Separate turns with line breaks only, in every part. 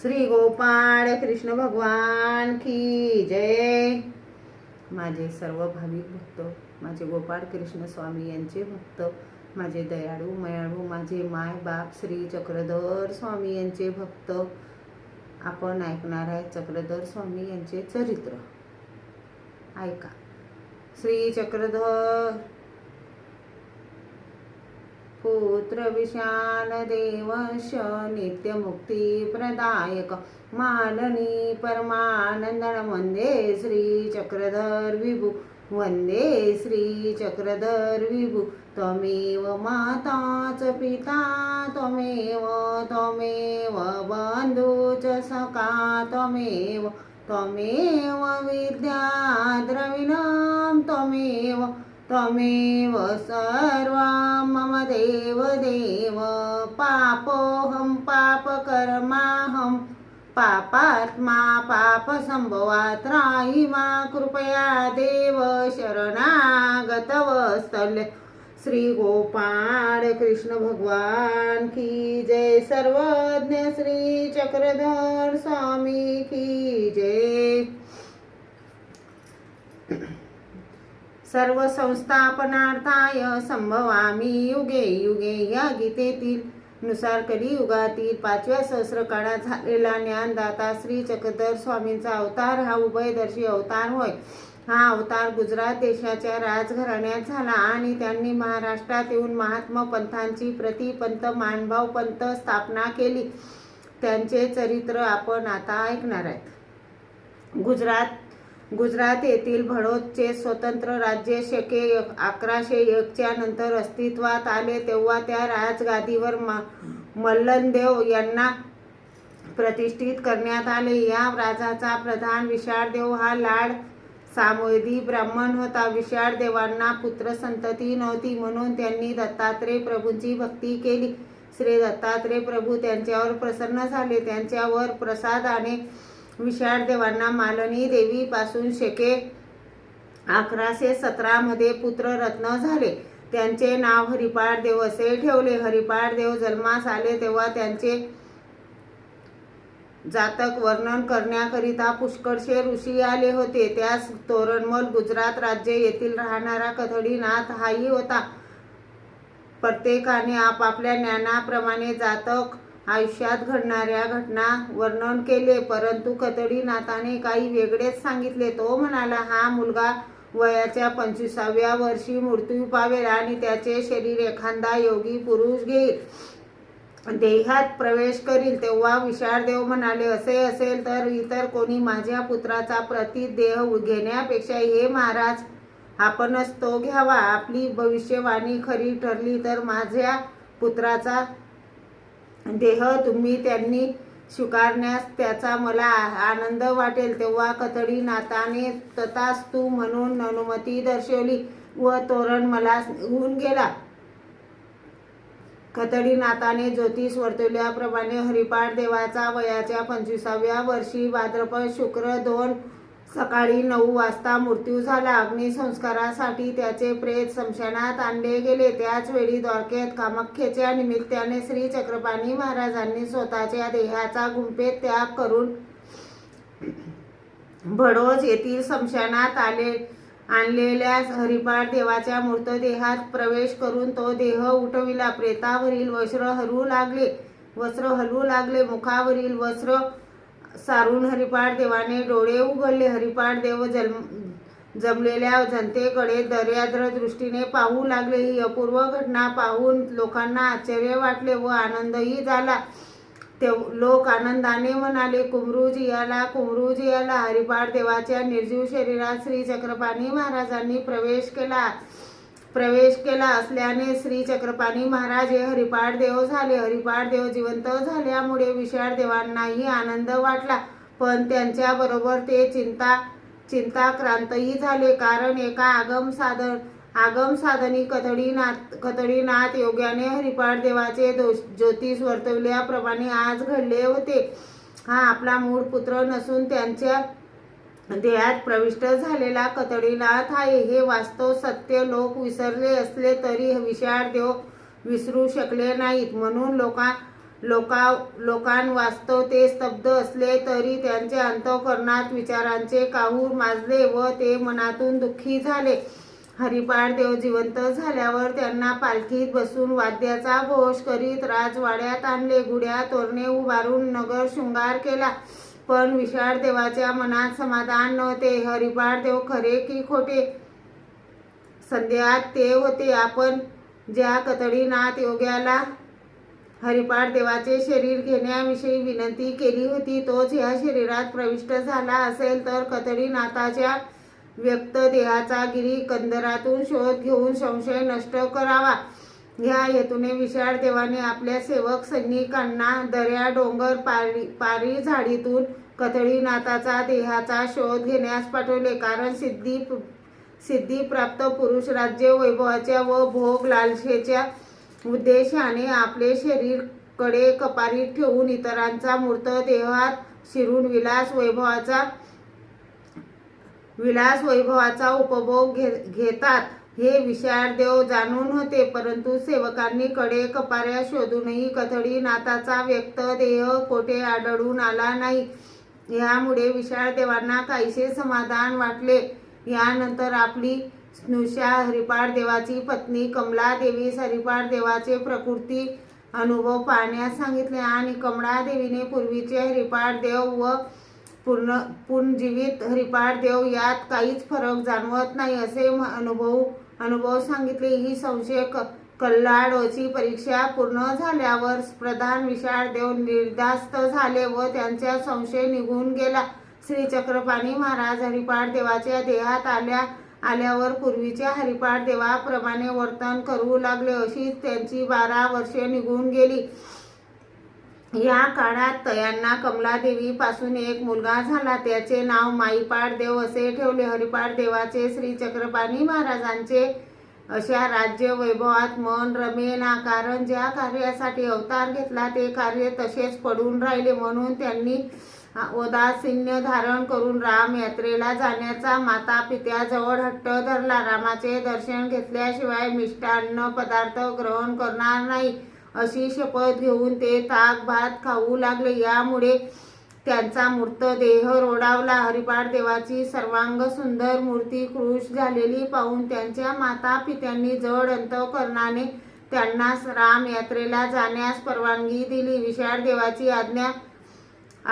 श्री गोपाळ कृष्ण भगवान की जय. माझे सर्व भाविक भक्त माझे गोपाळ कृष्ण स्वामी यांचे भक्त माझे दयाळू मयाळू माझे माय बाप श्री चक्रधर स्वामी यांचे भक्त. आपण ऐकणार आहे चक्रधर स्वामी यांचे चरित्र. ऐका. श्री चक्रधर पुत्र विशाल देवश नित्यमुक्ती प्रदायक। माननी परमानंदन वंदे श्री चक्रधर विभू। वंदे श्री चक्रधर विभू। त्वमेव माता च पिता त्वमेव त्वमेव बन्धु च सखा त्वमेव त्वमेव विद्या द्रविणं त्वमेव त्वमेव सर्वं मम देव देव। पापोऽहं पापकर्माहं पापात्मा पापसम्भवा त्राहि मा कृपया देव शरणागतवस्तल्य। श्री कृष्ण भगवान की जय। सर्वज्ञ श्री चक्रधर स्वामी की जय। सर्व संस्थापनार्थाय संभवामी युगे युगे या गीतेतील नुसार कलियुगातील पाचव्या सहस्र काळात झालेला ज्ञानदाता श्री चक्रधर स्वामींचा अवतार हा उभयदर्शी अवतार होय. हा अवतार गुजरात देशाच्या राजघराण्यात झाला आणि त्यांनी महाराष्ट्रात येऊन महात्मा पंथांची प्रतिपंत मानभाव पंथ स्थापना केली. त्यांचे चरित्र आपण आता ऐकणार आहेत. गुजरात गुजरात येथील भडोदचे स्वतंत्र राज्य शके अकराशे एकच्या नंतर अस्तित्वात आले तेव्हा त्या राजगादीवर म मल्लनदेव यांना प्रतिष्ठित करण्यात आले. या राजाचा प्रधान विशाळदेव हा लाड सामोदी ब्राह्मण होता. विशाळदेवांना पुत्र संतती नव्हती म्हणून त्यांनी दत्तात्रय प्रभूंची भक्ती केली. श्री दत्तात्रय प्रभू त्यांच्यावर प्रसन्न झाले. त्यांच्यावर प्रसादाने विशाळदेवांना मालनी देवीपासून शेके अकराशे सतरामध्ये पुत्ररत्न झाले. त्यांचे नाव हरिपाळ देव असे ठेवले. हरिपाळ देव जन्मास आले तेव्हा त्यांचे जातक वर्णन करण्याकरिता पुष्कळशे ऋषी आले होते. त्यास तोरणमल गुजरात राज्य येथील राहणारा कथडीनाथ हाही होता. प्रत्येकाने आपापल्या ज्ञानाप्रमाणे जातक आयुष्यात घडणाऱ्या घटना वर्णन केले परंतु कतडीनाथाने काही वेगळेच सांगितले. तो म्हणाला हा मुलगा वयाच्या पंचवीसाव्या वर्षी मृत्यू पावेल आणि त्याचे शरीर एखादा योगी पुरुष घेईल. देहात प्रवेश करील. तेव्हा विशाळदेव म्हणाले असे असेल तर इतर कोणी माझ्या पुत्राचा प्रतिदेह घेण्यापेक्षा हे महाराज आपणच तो घ्यावा. आपली भविष्यवाणी खरी ठरली तर माझ्या पुत्राचा देह तुम्ही त्यांनी स्वीकारण्यास त्याचा मला आनंद वाटेल तेव्हा कथडीनाथाने तू म्हणून अनुमती दर्शवली व तोरण मला होऊन गेला. कथडीनाथाने ज्योतिष वर्तवल्याप्रमाणे हरिपाठ देवाचा वयाच्या पंचवीसाव्या वर्षी भाद्रपद शुक्र दोन सकाळी नऊ वाजता मृत्यू झाला. अग्निसंस्कारासाठी त्याचे प्रेत स्मशानात आणले गेले. त्याचवेळी द्वारकेत कामाख्येच्या निमित्ताने श्री चक्रपाणी महाराजांनी स्वतःच्या देहाचा गुंफेत त्याग करून भडोज येथील स्मशानात आले आणलेल्या हरिपाठ देवाच्या मृतदेहात प्रवेश करून तो देह उठविला. प्रेतावरील वस्त्र हरू लागले. वस्त्र हलू लागले. मुखावरील वस्त्र सारून हरिपाठ देवाने डोळे उघडले. हरिपाठ देव जन्म जमलेल्या जनतेकडे दर्याद्र दृष्टीने पाहू लागले. ही अपूर्व घटना पाहून लोकांना आश्चर्य वाटले व आनंदही झाला. ते लोक आनंदाने म्हणाले कुमरूजी याला कुमरूजी याला. हरिपाठ देवाच्या निर्जीव शरीरात श्री चक्रपाणी महाराजांनी प्रवेश केला. प्रवेश केला असल्याने श्री चक्रपाणी महाराज हे हरिपाठ देव झाले. हरिपाठ देव जिवंत झाल्यामुळे विशाळ देवांनाही आनंद वाटला. पण त्यांच्याबरोबर ते चिंता चिंताक्रांतही झाले. कारण एका आगम साधन आगम साधनी कथडीनाथ कथडीनाथ योग्याने हरिपाठ देवाचे दोष ज्योतिष वर्तवल्याप्रमाणे आज घडले होते. हा आपला मूळ पुत्र नसून त्यांच्या देहात प्रविष्ट झालेला कतडीनाथ आहे. हे वास्तव सत्य लोक विसरले असले तरी विशाळ देव विसरू शकले नाहीत. म्हणून लोका लोका वास्तव ते स्तब्ध असले तरी त्यांच्या अंतःकरणात विचारांचे काहूर माजले व ते मनातून दुःखी झाले. हरिपाळ देव जिवंत झाल्यावर त्यांना पालखीत बसून वाद्याचा घोष करीत राजवाड्यात आणले. गुड्या तोरणे उभारून नगर शृंगार केला. पण विशाळ देवाच्या मनात समाधान नव्हते. हरिपाळ देव खरे की खोटे? संध्यात ते होते आपण ज्या कतडीनाथ योग्याला. हरिपाठ देवाचे शरीर घेण्याविषयी विनंती केली होती. तोच या शरीरात प्रविष्ट झाला असेल तर कतडीनाथाच्या व्यक्त देहाचा गिरी कंदरातून शोध घेऊन संशय नष्ट करावा. ह्या हेतूने विशाळ देवाने आपल्या सेवक सैनिकांना दऱ्या डोंगर पारी पारी झाडीतून कथळीनाथाचा देहाचा शोध घेण्यास पाठवले. कारण सिद्धी सिद्धी प्राप्त पुरुष राज्य वैभवाच्या व भोग लालसेच्या उद्देशाने आपले शरीरकडे कपारीत ठेवून इतरांचा मूर्त देहात शिरून विलास वैभवाचा विलास वैभवाचा उपभोग घे घेतात. हे विषाळदेव जाणून होते परंतु सेवकांनी कडे कपाऱ्या शोधूनही कथडी नाथाचा व्यक्त देह कोठे आढळून आला नाही. यामुळे विषाळदेवांना काहीसे समाधान वाटले. यानंतर आपली स्नुषा हरिपाळ देवाची पत्नी कमला देवी हरिपाळ देवाचे प्रकृती अनुभव पाहण्यास सांगितले आणि कमळा देवीने पूर्वीचे हरिपाळ देव व पूर्ण पुनर्जीवित हरिपाळ देव यात काहीच फरक जाणवत नाही असे म- अनुभव अनुभव सांगितले. ही संशय क कल्लाडोची परीक्षा पूर्ण झाल्यावर प्रधान विशाळ देव निर्धास्त झाले व त्यांचा संशय निघून गेला. श्री चक्रपाणी महाराज हरिपाठ देवाच्या देहात आल्या आल्यावर पूर्वीच्या हरिपाठ देवाप्रमाणे वर्तन करू लागले अशीच त्यांची बारा वर्षे निघून गेली. या काळात तयांना कमलादेवी पासून एक मुलगा झाला. त्याचे नाव माईपाड देव असे ठेवले. हरिपाड देवाचे श्री चक्रपाणी महाराजांचे अशा राज्य वैभवात मन रमेना कारण ज्या कार्यासाठी अवतार घेतला ते कार्य तसेच पडून राहिले. म्हणून त्यांनी उदासीन्य धारण करून राम यात्रेला जाण्याचा माता पित्याजवळ हट्ट धरला. रामाचे दर्शन घेतल्याशिवाय मिष्टान्न पदार्थ ग्रहण करणार नाही. अशी शपथ घेऊन ते ताक भात खाऊ लागले. यामुळे त्यांचा मृतदेह रोडावला. हरिपाठ देवाची सर्वांग सुंदर मूर्ती कृश झालेली पाहून त्यांच्या माता पित्यांनी जड अंतकरणाने त्यांना राम यात्रेला जाण्यास परवानगी दिली. विशाळ देवाची आज्ञा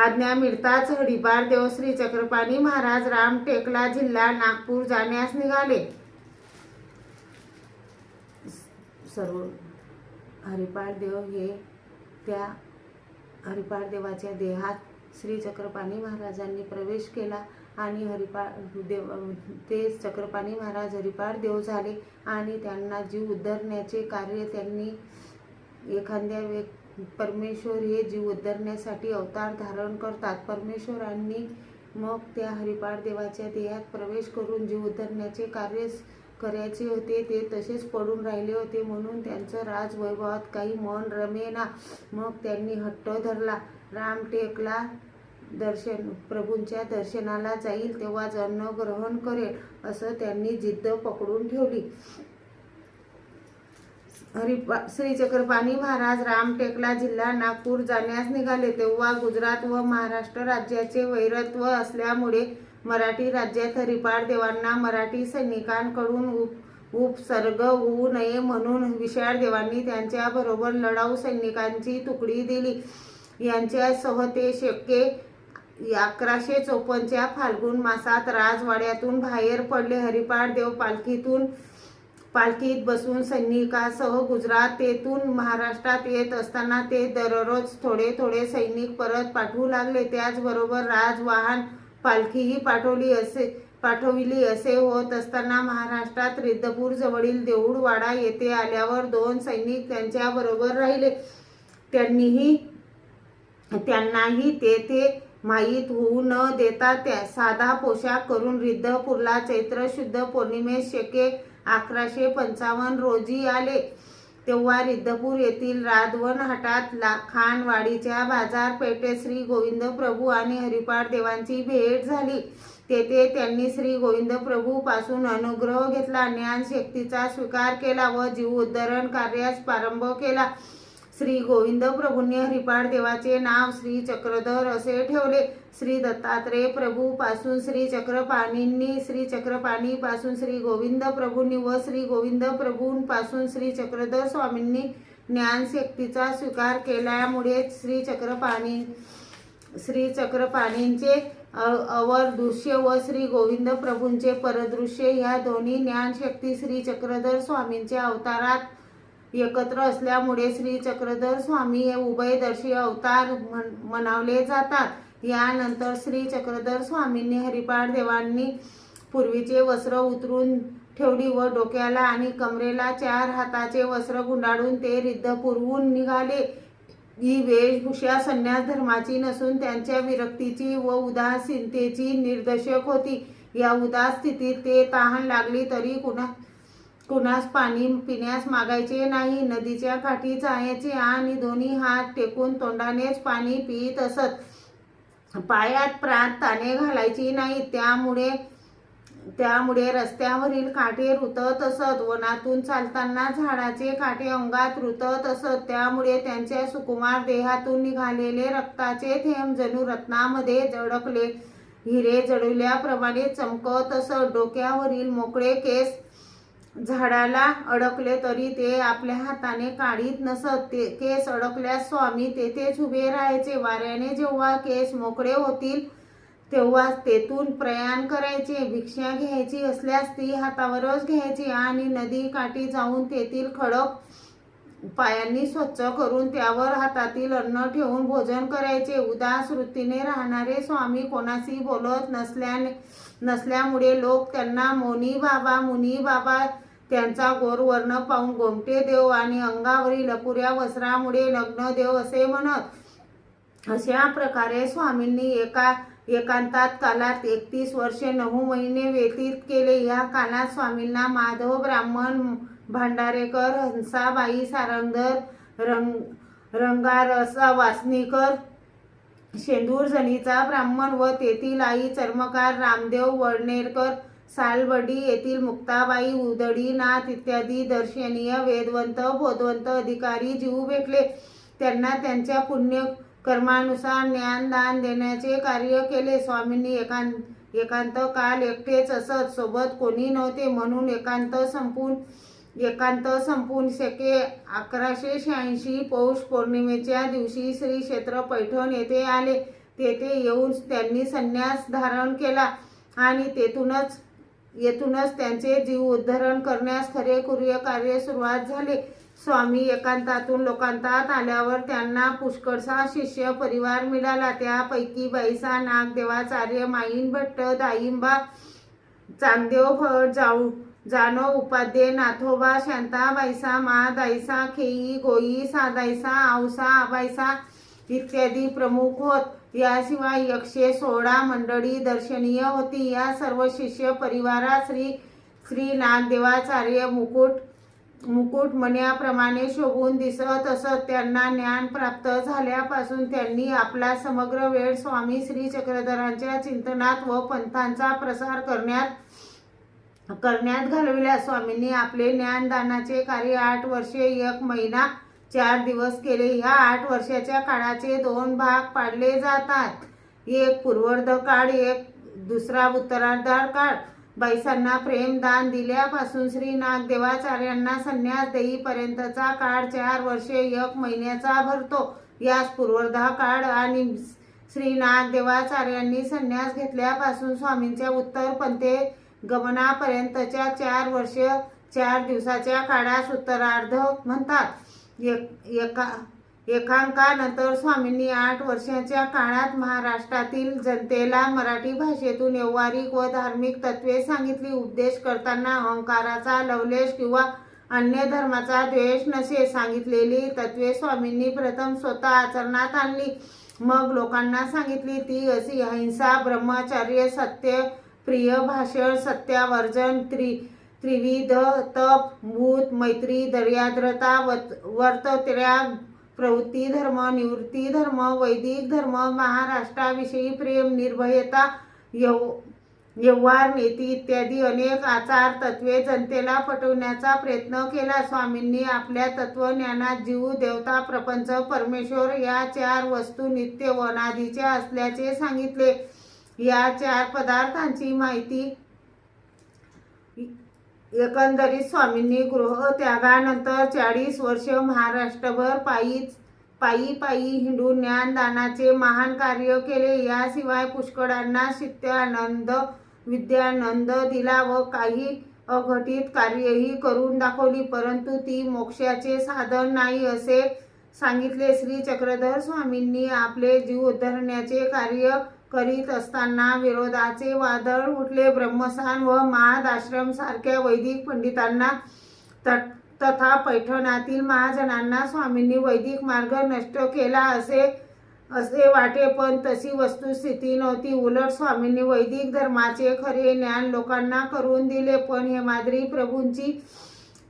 आज्ञा मिळताच हरिपाठ देव श्री चक्रपाणी महाराज रामटेकला जिल्हा नागपूर जाण्यास निघाले. सर्व हरिपाळ देव हे त्या हरिपाळ देवाच्या देहात श्री चक्रपाणी महाराजांनी प्रवेश केला आणि हरिपाळ देव ते चक्रपाणी महाराज हरिपाळ देव झाले आणि त्यांना जीव उद्धरण्याचे कार्य त्यांनी एखाद्या व्य परमेश्वर हे जीव उद्धरण्यासाठी अवतार धारण करतात. परमेश्वरांनी मग त्या हरिपाळ देवाच्या देहात प्रवेश करून जीव उद्धरण्याचे कार्य करायचे होते ते तसेच पडून राहिले होते म्हणून त्यांचं राजवैभवात काही मन रमेना. मग त्यांनी हट्ट धरला. रामटेकला दर्शन प्रभूंच्या दर्शनाला जाईल तेव्हाच अन्न ग्रहण करेल असं त्यांनी जिद्द पकडून ठेवली. हरिपा श्री चक्रपाणी महाराज रामटेकला जिल्हा नागपूर जाण्यास निघाले. तेव्हा गुजरात व महाराष्ट्र राज्याचे वैरत्व असल्यामुळे मराठी राज्यात रिपाड देवांना मराठी सैनिकांकडून उप उपसर्ग होऊ नये म्हणून विशाळ देवांनी त्यांच्याबरोबर लढाऊ सैनिकांची तुकडी दिली. यांच्यासह ते शक्य अकराशे चोपन्नच्या फाल्गुन मासात राजवाड्यातून बाहेर पडले. हरिपाळ देव पालखीतून पालखीत बसून सैनिकासह गुजरात तेथून महाराष्ट्रात येत असताना ते दररोज थोडे थोडे सैनिक परत पाठवू लागले. त्याचबरोबर राजवाहन पालखीही पाठवली असे पाठविली असे होत असताना महाराष्ट्रात रिद्धपूर जवळील देऊळवाडा येथे आल्यावर दोन सैनिक त्यांच्याबरोबर राहिले. त्यांनीही त्यांनाही तेथे माहीत होऊ न देता त्या साधा पोशाख करून रिद्धपूरला चैत्र शुद्ध पौर्णिमेस शके अकराशे पंचावन्न रोजी आले. तेव्हा रिद्धपूर येथील राधवन हटात ला खानवाडीच्या बाजारपेठेत श्री गोविंद प्रभू आणि हरिपाठ देवांची भेट झाली. तेथे त्यांनी श्री गोविंद प्रभू पासून अनुग्रह घेतला. ज्ञान शक्तीचा स्वीकार केला व जीव उद्धरण कार्यास प्रारंभ केला. श्री गोविंद प्रभूंनी हरिपाठ देवाचे नाव श्री चक्रधर असे ठेवले. श्री दत्तात्रेय प्रभू पासून श्री चक्रपाणींनी श्री चक्रपाणी पासून श्री गोविंद प्रभूंनी व श्री गोविंद प्रभूंपासून श्री चक्रधर स्वामींनी ज्ञानशक्तीचा स्वीकार केल्यामुळे श्री चक्रपाणी श्री चक्रपाणींचे अ- अवर दृश्य व श्री गोविंद प्रभूंचे परदृश्य ह्या दोन्ही ज्ञानशक्ती श्री चक्रधर स्वामींच्या अवतारात एकत्र असल्यामुळे श्री चक्रधर स्वामी हे उभयदर्शी अवतार म्हण- म्हणावले जातात. यानंतर श्री चक्रधर स्वामींनी हरिपाळ देवांनी पूर्वीचे वस्त्र उतरून ठेवली व डोक्याला आणि कमरेला चार हाताचे वस्त्र गुंडाळून ते रिद्ध पुरवून निघाले. ही वेशभूषा संन्यास धर्माची नसून त्यांच्या विरक्तीची व उदासीनतेची निर्देशक होती. या उदास स्थितीत ते तहान लागली तरी कुणा कुणास पाणी पिण्यास मागायचे नाही नदीच्या काठी जायचे आणि दोन्ही हात टेकून तोंडानेच पाणी पित असत. पायात प्रात ताने घालायची नाही त्यामुळे त्यामुळे रस्त्यावरील काठे रुतत असत. वनातून चालताना झाडाचे काठे अंगात रुतत असत. त्यामुळे त्यांच्या सुकुमार देहातून निघालेले रक्ताचे थेंब जणू रत्नामध्ये जडकले. हिरे जडवल्याप्रमाणे चमकत असत. डोक्यावरील मोकळे केस झाडाला अडकले तरी ते आपल्या हाताने काढीत नसत. ते केस अडकल्यास स्वामी तेथेच उभे राहायचे. वाऱ्याने जेव्हा केस मोकळे होतील तेव्हा तेथून प्रयाण करायचे. भिक्षा घ्यायची असल्यास ती हातावरच घ्यायची आणि नदी काठी जाऊन तेथील खडक पायांनी स्वच्छ करून त्यावर हातातील अन्न ठेवून भोजन करायचे. उदास वृत्तीने राहणारे स्वामी कोणाशी बोलत नसल्याने नसल्यामुळे लोक त्यांना मोनी बाबा मुनी बाबा त्यांचा गोरवर्ण पाहून गोमटे देव आणि अंगावरील अपुऱ्या वस्त्रामुळे नग्न देव असे म्हणत अशा प्रकारे स्वामींनी एका एकांतात कालात एकतीस वर्षे नऊ महिने व्यतीत केले. या कालात स्वामींना माधव ब्राह्मण भांडारेकर हंसाबाई सारंगधर रंग रंगारसा वासनीकर शेंदूरजणीचा ब्राह्मण व तेथील आई चर्मकार रामदेव वडनेरकर सालवडी येथील मुक्ताबाई उदडीनाथ इत्यादी दर्शनीय वेदवंत बोधवंत अधिकारी जीव भेटले. त्यांना त्यांच्या पुण्य कर्मानुसार ज्ञानदान देण्याचे कार्य केले. स्वामींनी एकांत एकांत काल एकटेच असत. सोबत कोणी नव्हते म्हणून एकांत संपून एकांत संपून शके अकराशे शहाऐंशी पौष पौर्णिमेच्या दिवशी श्री क्षेत्र पैठण येथे आले. तेथे येऊन त्यांनी संन्यास धारण केला आणि तेथूनच येथूनच त्यांचे जीव उद्धरण करण्यास खरेखुरे कार्य सुरुवात झाले. स्वामी एकांतातून लोकांतात आल्यावर त्यांना पुष्कळसा शिष्य परिवार मिळाला. त्यापैकी बैसा नागदेवाचार्य माईन भट्ट दाईंबा चांदेव भट जाऊ जानो उपाध्ये नाथोबा शांता बाईसा मा दाईसा खेई गोई सादाईसा आवसा आबाईसा इत्यादी प्रमुख होत. याशिवाय एकशे सोळा मंडळी दर्शनीय होती. या सर्व शिष्य परिवारात श्री श्री नागदेवाचार्य मुकुट मुकुट मण्याप्रमाणे शोभून दिसत असत. त्यांना ज्ञान प्राप्त झाल्यापासून त्यांनी आपला समग्र वेळ स्वामी श्री चक्रधरांच्या चिंतनात व पंथांचा प्रसार करण्यात करण्यात घालविल्या स्वामींनी आपले ज्ञानदानाचे कार्य आठ वर्षे एक महिना चार दिवस केले. ह्या आठ वर्षाच्या काळाचे दोन भाग पाडले जातात. एक पूर्वर्ध काळ एक दुसरा उत्तरार्ध काळ. बैसांना प्रेमदान दिल्यापासून श्री नागदेवाचार्यांना संन्यास देईपर्यंतचा काळ चार वर्षे एक महिन्याचा भरतो. यास पूर्वर्धा काळ आणि श्री नागदेवाचार्यांनी संन्यास घेतल्यापासून स्वामींच्या उत्तर पंथे गमनापर्यंतच्या चार वर्ष चार दिवसाच्या काळास उत्तरार्ध म्हणतात. एक एका एकांकानंतर स्वामींनी आठ वर्षाच्या काळात महाराष्ट्रातील जनतेला मराठी भाषेतून व्यवहारिक व धार्मिक तत्वे सांगितली. उपदेश करताना अहंकाराचा लवलेश किंवा अन्य धर्माचा द्वेष नसे सांगितलेली तत्वे स्वामींनी प्रथम स्वतः आचरणात आणली. मग लोकांना सांगितली ती अशी अहिंसा ब्रह्मचर्य सत्य प्रिय भाषण सत्यावर्जन त्रि त्रिविध तप भूत मैत्री दर्याद्रता वत वर्तत्याग प्रवृत्ती धर्म निवृत्ती धर्म वैदिक धर्म महाराष्ट्राविषयी प्रेम निर्भयता यव व्यवहार नीती इत्यादी अनेक आचार तत्वे जनतेला पटवण्याचा प्रयत्न केला. स्वामींनी आपल्या तत्वज्ञानात जीव देवता प्रपंच परमेश्वर या चार वस्तू नित्य वनादीच्या असल्याचे सांगितले. या चार पदार्थांची माहिती एकंदरीत स्वामींनी गृहत्यागानंतर चाळीस वर्ष महाराष्ट्रभर पायीच पायी पायी हिंदू ज्ञानदानाचे महान कार्य केले. याशिवाय पुष्कळांना शित्यानंद विद्यानंद दिला व काही अघटित कार्यही करून दाखवली. परंतु ती मोक्षाचे साधन नाही असे सांगितले. श्री चक्रधर स्वामींनी आपले जीव उद्धरण्याचे कार्य करीत असताना विरोधाचे वादळ उठले. ब्रह्मसान व महाद आश्रम सारख्या वैदिक पंडितांना त- तथा पैठणातील महाजनांना स्वामींनी वैदिक मार्ग नष्ट केला असे असे वाटे. पण तशी वस्तुस्थिती नव्हती. उलट स्वामींनी वैदिक धर्माचे खरे ज्ञान लोकांना करून दिले. पण हेमाद्री प्रभूंची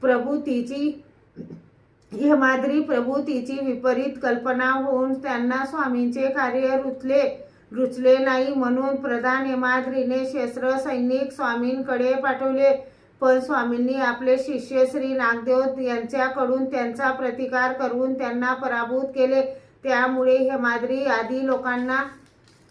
प्रभूतीची हेमाद्री प्रभूतीची विपरीत कल्पना होऊन त्यांना स्वामींचे कार्य रुचले रुचले नाही म्हणून प्रधान हेमाद्रीने शस्त्र सैनिक स्वामींकडे पाठवले. पण स्वामींनी आपले शिष्य श्री नागदेव यांच्याकडून त्यांचा प्रतिकार करून त्यांना पराभूत केले. त्यामुळे हेमाद्री आदी लोकांना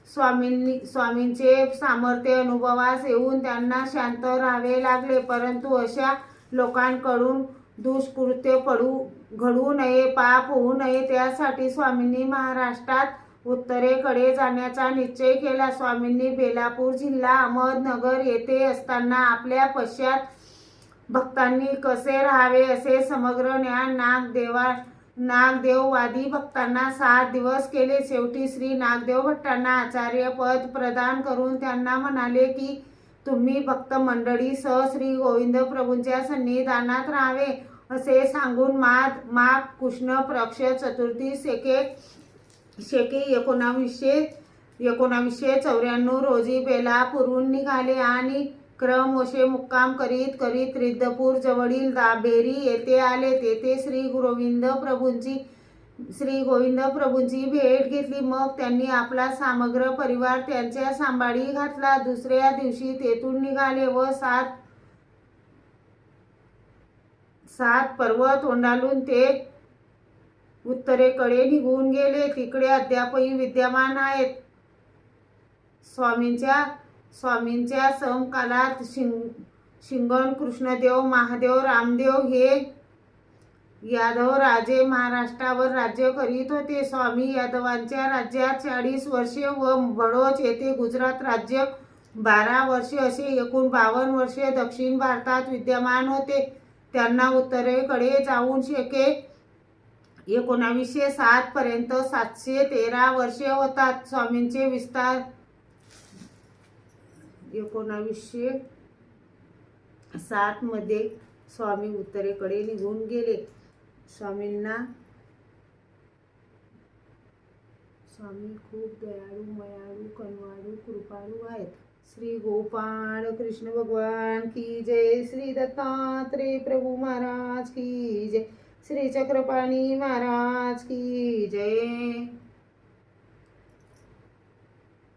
स्वामींनी स्वामींचे सामर्थ्य अनुभवास येऊन त्यांना शांत राहावे लागले. परंतु अशा लोकांकडून दुष्कृत्य पडू घडू नये पाप होऊ नये त्यासाठी स्वामींनी महाराष्ट्रात उत्तरेकडे जाण्याचा निश्चय केला. स्वामींनी बेलापूर जिल्हा अहमदनगर येथे असताना आपल्या पश्चात भक्तांनी कसे राहावे असे समग्र ज्ञान नागदेवा नागदेववादी भक्तांना सात दिवस केले. शेवटी श्री नागदेव भट्टांना आचार्य पद प्रदान करून त्यांना म्हणाले की तुम्ही भक्त मंडळी सह श्री गोविंद प्रभूंच्या सन्निधानात राहावे असे सांगून माग माघ कृष्ण प्रक्ष चतुर्थी सेके शेके एकोणावीसशे एकोणावीसशे चौऱ्याण्णव रोजी बेलापूरहून निघाले आणि क्रमवशे मुक्काम करीत करीत रिद्धपूर जवळील दाबेरी येथे आले. तेथे श्री गोविंद प्रभूंची श्री गोविंद प्रभूंची भेट घेतली. मग त्यांनी आपला समग्र परिवार त्यांच्या सांभाळी घातला. दुसऱ्या दिवशी तेथून निघाले व सात सात पर्वत तोंडालून ते उत्तरेकडे निघून गेले. तिकडे अद्यापही विद्यमान आहेत. स्वामींच्या स्वामींच्या समकालात शिंग शिंगण कृष्णदेव महादेव रामदेव हे यादव राजे महाराष्ट्रावर राज्य करीत होते. स्वामी यादवांच्या राज्यात चाळीस वर्षे व बडोच येथे गुजरात राज्य बारा वर्षे असे एकूण बावन्न वर्षे दक्षिण भारतात विद्यमान होते. त्यांना उत्तरेकडे जाऊन शेके एकोणावीसशे सात पर्यंत सातशे तेरा वर्षे होतात. स्वामींचे विस्तार. एकोणावीसशे सात मध्ये स्वामी उत्तरेकडे निघून गेले. स्वामींना स्वामी खूप दयाळू मयाळू कनवाळू कृपाळू आहेत. श्री गोपाळ कृष्ण भगवान की जय. श्री दत्तात्रेय प्रभू महाराज की जय. श्री चक्रपाणी महाराज की जय.